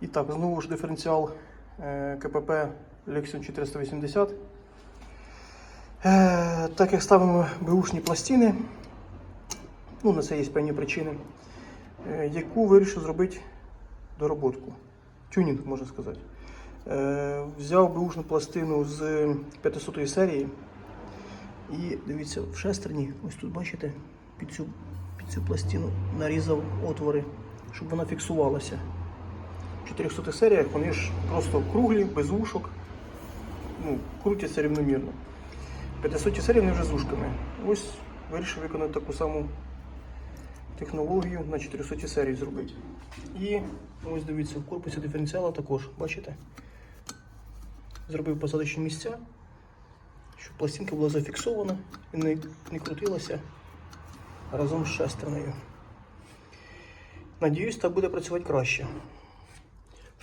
І так, знову ж диференціал е, КПП Lexion 480. Е, Так як ставимо бушні пластини, ну на це є певні причини, е, яку вирішив зробити дороботку. Тюнінг, можна сказати. Взяв бушну пластину з 500 серії. І дивіться, в шестерні, ось тут бачите, під цю, під цю пластину нарізав отвори, щоб вона фіксувалася. В 400 серіях вони ж просто круглі, без ушок, ну, крутяться рівномірно. 500 серії вони вже з ушками. Ось вирішив виконати таку саму технологію на 400 серії зробити. І ось дивіться, в корпусі диференціала також, бачите? Зробив посадочні місця, щоб пластинка була зафіксована і не, не крутилася разом з шестернею. Надіюсь, так буде працювати краще.